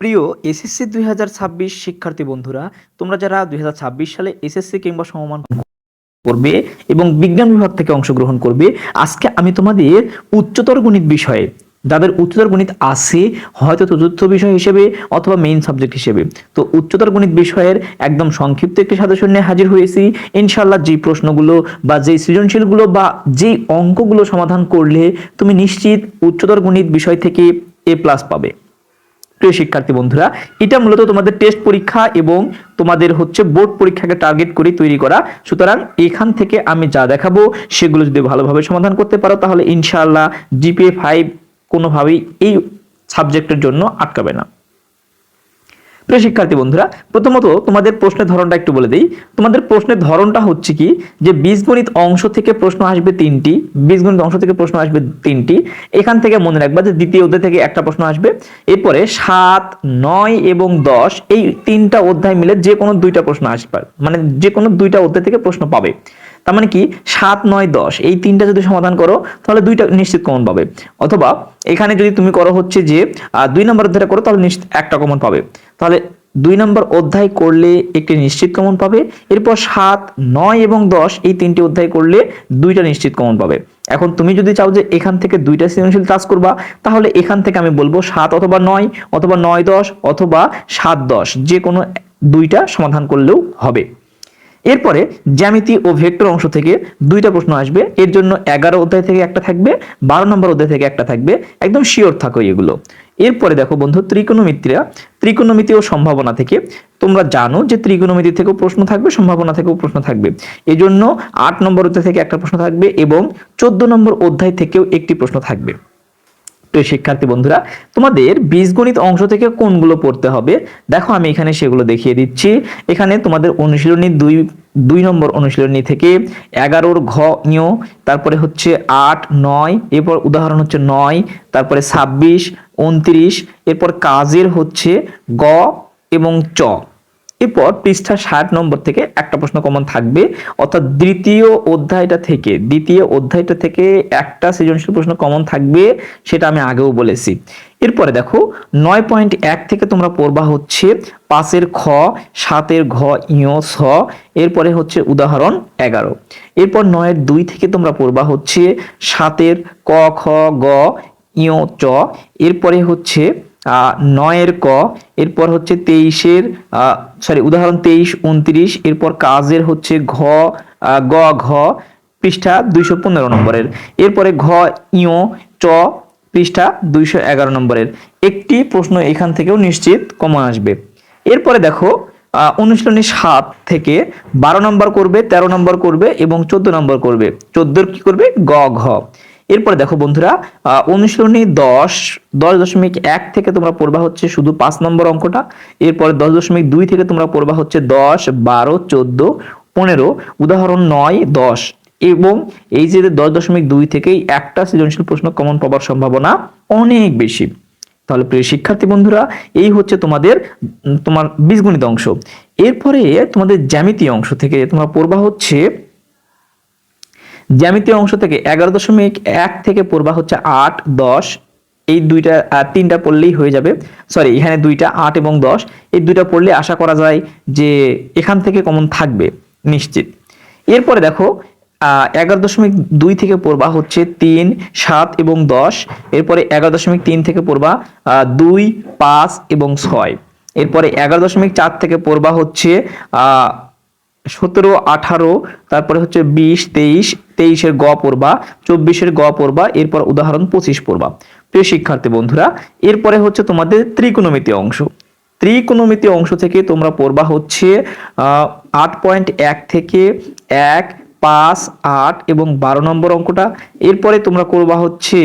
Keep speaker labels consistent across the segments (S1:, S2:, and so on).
S1: প্রিয় এসএসসি দুই হাজার ছাব্বিশ শিক্ষার্থী বন্ধুরা, তোমরা যারা দুই হাজার ছাব্বিশ সালে এসএসসি কিংবা সমমান করবে এবং বিজ্ঞান বিভাগ থেকে অংশগ্রহণ করবে, আজকে আমি তোমাদের উচ্চতর গণিত বিষয়ে, যাদের উচ্চতর গণিত আছে, হয়তো চতুর্থ বিষয় হিসেবে অথবা মেইন সাবজেক্ট হিসেবে। তো উচ্চতর গণিত বিষয়ের একদম সংক্ষিপ্ত একটি সাজেশন নিয়ে হাজির হয়েছি। ইনশাল্লাহ যেই প্রশ্নগুলো বা যেই সৃজনশীলগুলো বা যেই অঙ্কগুলো সমাধান করলে তুমি নিশ্চিত উচ্চতর গণিত বিষয় থেকে এ প্লাস পাবে। প্রিয় শিক্ষার্থী বন্ধুরা, এটা মূলত তোমাদের টেস্ট পরীক্ষা এবং তোমাদের হচ্ছে বোর্ড পরীক্ষাকে টার্গেট করে তৈরি করা। সুতরাং এখান থেকে আমি যা দেখাবো, সেগুলো যদি ভালোভাবে সমাধান করতে পারো, তাহলে ইনশাআল্লাহ জিপিএ ফাইভ কোনোভাবেই এই সাবজেক্টের জন্য আটকাবে না। প্রিয় শিক্ষার্থী বন্ধুরা, প্রথমত তোমাদের প্রশ্নের ধরনটা একটু বলে দিই। তোমাদের প্রশ্নের ধরনটা হচ্ছে কি, যে বীজগণিত অংশ থেকে প্রশ্ন আসবে তিনটি, বীজগণিত অংশ থেকে প্রশ্ন আসবে তিনটি। এখান থেকে মনে রাখবা যে দ্বিতীয় অধ্যায় থেকে একটা প্রশ্ন আসবে। এরপরে সাত, নয় এবং দশ, এই তিনটা অধ্যায় মিলে যে কোনো দুইটা প্রশ্ন আসবে মানে যে কোনো দুইটা অধ্যায় থেকে প্রশ্ন পাবে। তার মানে কি? সাত, নয়, দশ। এই তিনটা যদি সমাধান করো, তাহলে দুইটা নিশ্চিত কমন পাবে। অথবা এখানে যদি তুমি করো হচ্ছে যে দুই নম্বর অধ্যায়টা করো, তাহলে নিশ্চিত একটা কমন পাবে। তাহলে দুই নম্বর অধ্যায় করলে একটি নিশ্চিত কমন পাবে। এরপর সাত, নয় এবং দশ, এই তিনটি অধ্যায় করলে দুইটা নিশ্চিত কমন পাবে। এখন তুমি যদি চাও যে এখান থেকে দুইটা সৃজনশীল টাচ করবা, তাহলে এখান থেকে আমি বলব সাত অথবা নয় অথবা নয়, দশ, অথবা সাত, দশ। যে কোনো দুইটা সমাধান করলেও হবে। এরপরে জ্যামিতি ও ভেক্টর অংশ থেকে দুইটা প্রশ্ন আসবে। এর জন্য এগারো অধ্যায় থেকে একটা থাকবে, বারো নম্বর অধ্যায় থেকে একটা থাকবে। একদম শিওর থাকো এগুলো। এরপরে দেখো বন্ধু, ত্রিকোণমিতিরা, ত্রিকোণমিতি ও সম্ভাবনা থেকে তোমরা জানো যে ত্রিকোণমিতি থেকেও প্রশ্ন থাকবে, সম্ভাবনা থেকেও প্রশ্ন থাকবে। এই জন্য আট নম্বর অধ্যায় থেকে একটা প্রশ্ন থাকবে এবং চোদ্দ নম্বর অধ্যায় থেকেও একটি প্রশ্ন থাকবে। প্রিয় শিক্ষার্থী বন্ধুরা, তোমাদের বীজগণিত অংশ থেকে কোনগুলো পড়তে হবে? দেখো, আমি এখানে সেগুলো দেখিয়ে দিচ্ছি। এখানে তোমাদের অনুশীলনী দুই দুই নম্বর অনুশীলনী থেকে এগারোর ঘ ইয় তারপরে হচ্ছে আট, নয়, এরপর উদাহরণ হচ্ছে নয়, তারপরে ছাব্বিশ, উনত্রিশ, এরপর কাজের হচ্ছে গ এবং চ। এরপর পৃষ্ঠা ষাট নম্বর থেকে একটা প্রশ্ন কমন থাকবে। অর্থাৎ দ্বিতীয় অধ্যায়টা থেকে, দ্বিতীয় অধ্যায়টা থেকে একটা সৃজনশীল প্রশ্ন কমন থাকবে, সেটা আমি আগেও বলেছি। এরপরে দেখো, নয় পয়েন্ট এক থেকে তোমরা পড়বা হচ্ছে পাঁচের খ, সাতের ঘ, ইয় ছ এরপরে হচ্ছে উদাহরণ এগারো। এরপর নয়ের দুই থেকে তোমরা পড়বা হচ্ছে সাতের ক, খ, গ, ইয়, চ, এরপরে হচ্ছে নয়ের ক, এরপর হচ্ছে তেইশের সরি উদাহরণ তেইশ, উনত্রিশ, এরপর কাজের হচ্ছে ঘ গ, ঘ, পৃষ্ঠা দুইশো পনেরো নম্বরের। এরপরে ঘ ইয় চ, পৃষ্ঠা দুইশো এগারো নম্বরের। একটি প্রশ্ন এখান থেকেও নিশ্চিত কমন আসবে। এরপরে দেখো অনুশীলনী সাত থেকে বারো নম্বর করবে, তেরো নম্বর করবে এবং চোদ্দ নম্বর করবে। চোদ্দোর কি করবে? গ, ঘ। এরপরে দেখো বন্ধুরা অনুশীলনী দশ দশ দশমিক এক থেকে তোমরা পড়বা হচ্ছে শুধু পাঁচ নম্বর অঙ্কটা, এরপরে দশ দশমিক দুই থেকে তোমরা পড়বা হচ্ছে দশ, বারো, চোদ্দ, পনেরো, উদাহরণ নয়, দশ। এবং এই যে দশ দশমিক দুই থেকেই একটা সৃজনশীল প্রশ্ন কমন পাওয়ার সম্ভাবনা অনেক বেশি। তাহলে প্রিয় শিক্ষার্থী বন্ধুরা, এই হচ্ছে তোমাদের, তোমার বীজগণিত অংশ। এরপরে তোমাদের জ্যামিতি অংশ থেকে তোমরা পড়বা হচ্ছে জ্যামিতীয় অংশ থেকে এগারো দশমিক এক থেকে পড়বা হচ্ছে আট, দশ। এই দুইটা তিনটা পড়লেই হয়ে যাবে। সরি এখানে দুইটা, আট এবং দশ। এই দুইটা পড়লে আশা করা যায় যে এখান থেকে কমন থাকবে, নিশ্চিত। এরপরে দেখো এগারো দশমিক দুই থেকে পড়বা হচ্ছে তিন, সাত এবং দশ। এরপরে এগারো দশমিক তিন থেকে পড়বা দুই, পাঁচ এবং ছয়। এরপরে এগারো দশমিক চার থেকে পড়বা হচ্ছে সতেরো, আঠারো, তারপরে হচ্ছে বিশ, তেইশ, তেইশের গ পড়বা, চব্বিশের গ পড়বা, এরপর উদাহরণ পঁচিশ পড়বা। প্রিয় শিক্ষার্থী বন্ধুরা, এরপরে হচ্ছে তোমাদের ত্রিকোণমিতি অংশ। ত্রিকোণমিতি অংশ থেকে তোমরা পড়বা হচ্ছে আট পয়েন্ট এক থেকে এক, পাঁচ, আট এবং বারো নম্বর অঙ্কটা। এরপরে তোমরা করবা হচ্ছে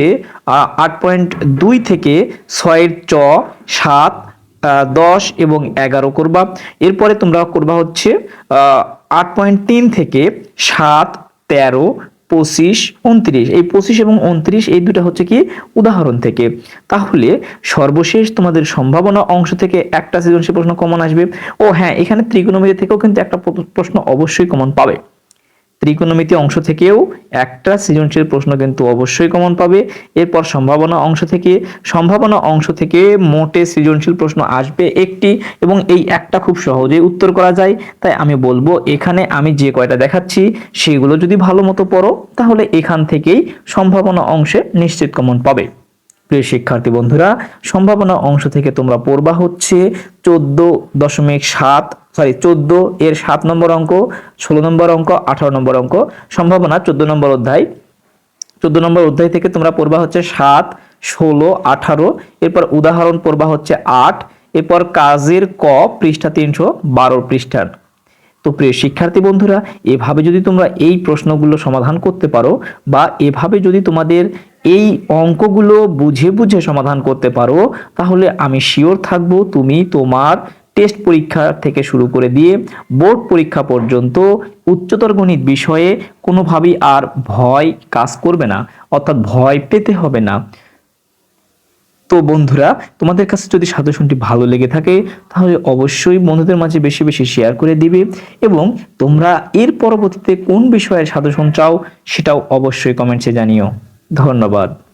S1: আট পয়েন্ট দুই থেকে ছয়ের চ, সাত দশ এবং এগারো করবা। এরপরে তোমরা করবা হচ্ছে আট পয়েন্ট তিন থেকে সাত, তেরো, পঁচিশ, উনত্রিশ। এই পঁচিশ এবং উনত্রিশ, এই দুটো হচ্ছে কি উদাহরণ থেকে। তাহলে সর্বশেষ তোমাদের সম্ভাবনা অংশ থেকে একটা সৃজনশীল প্রশ্ন কমন আসবে। ও হ্যাঁ এখানে ত্রিকোণমিতি থেকেও কিন্তু একটা প্রশ্ন অবশ্যই কমন পাবে। ত্রিকোণমিতি অংশ থেকেও একটা সৃজনশীল প্রশ্ন কিন্তু অবশ্যই কমন পাবে। এরপর সম্ভাবনা অংশ থেকে, সম্ভাবনা অংশ থেকে মোটে সৃজনশীল প্রশ্ন আসবে একটি এবং এই একটা খুব সহজেই উত্তর করা যায়। তাই আমি বলব, এখানে আমি যে কয়টা দেখাচ্ছি, সেগুলো যদি ভালো মতো পড়ো, তাহলে এখান থেকেই সম্ভাবনা অংশে নিশ্চিত কমন পাবে। প্রিয় শিক্ষার্থী বন্ধুরা, সম্ভাবনা অংশ থেকে তোমরা পড়বা হচ্ছে চোদ্দ দশমিক সাত সরি চোদ্দ এর সাত নম্বর অঙ্ক, ষোলো নম্বর অঙ্ক, আঠারো নম্বর অঙ্ক, সম্ভাবনা চোদ্দ নম্বর অধ্যায়। চোদ্দ নম্বর অধ্যায় থেকে তোমরা পড়বা হচ্ছে সাত, ষোলো, আঠারো, এরপর উদাহরণ পড়বা হচ্ছে আট, এরপর কাজের ক পৃষ্ঠা তিনশো বারো পৃষ্ঠার। তো প্রিয় শিক্ষার্থী বন্ধুরা, এভাবে যদি তোমরা এই প্রশ্নগুলো সমাধান করতে পারো বা এভাবে যদি তোমাদের এই অঙ্কগুলো বুঝে বুঝে সমাধান করতে পারো, তাহলে আমি শিওর থাকব তুমি তোমার টেস্ট পরীক্ষা থেকে শুরু করে দিয়ে বোর্ড পরীক্ষা পর্যন্ত উচ্চতর গণিত বিষয়ে কোনোভাবেই আর ভয় কাজ করবে না, অর্থাৎ ভয় পেতে হবে না। তো বন্ধুরা, তোমাদের কাছে যদি সাজেশনটি ভালো লেগে থাকে, তাহলে অবশ্যই বন্ধুদের মাঝে বেশি বেশি শেয়ার করে দিবে এবং তোমরা এর পরবর্তীতে কোন বিষয়ের সাজেশন চাও, সেটাও অবশ্যই কমেন্টসে জানিও। ধন্যবাদ।